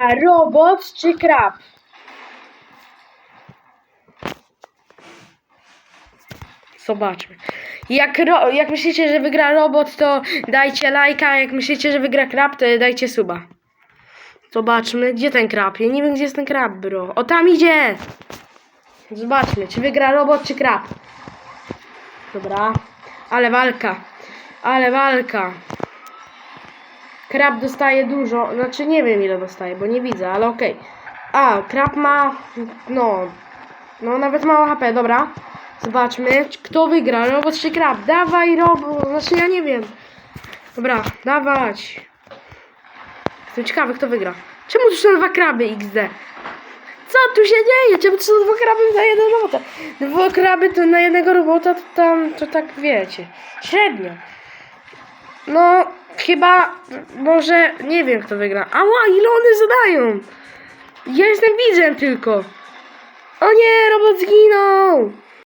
Robot czy krab? Zobaczmy. Jak, ro, jak myślicie, że wygra robot, to dajcie lajka. Jak myślicie, że wygra krab, to dajcie suba. Zobaczmy, gdzie ten krab? Ja nie wiem, gdzie jest ten krab, bro. O, tam idzie! Zobaczmy, czy wygra robot, czy krab. Dobra. Ale walka. Ale walka. Krab dostaje dużo. Znaczy nie wiem ile dostaje, bo nie widzę, ale okej. A, krab ma. No. No nawet mało HP, dobra. Zobaczmy, kto wygra, robot czy krab. Dawaj robot. Znaczy ja nie wiem. Dobra, dawać. Jestem ciekawy, kto wygra. Czemu tu są dwa kraby XD? Co tu się dzieje? Czemu tu są dwa kraby na jeden robota? Dwa kraby to na jednego robota to tam, to tak wiecie. Średnio. No, chyba, może, nie wiem kto wygra. Ała, ile one zadają? Ja jestem widzem tylko. O nie, robot zginął.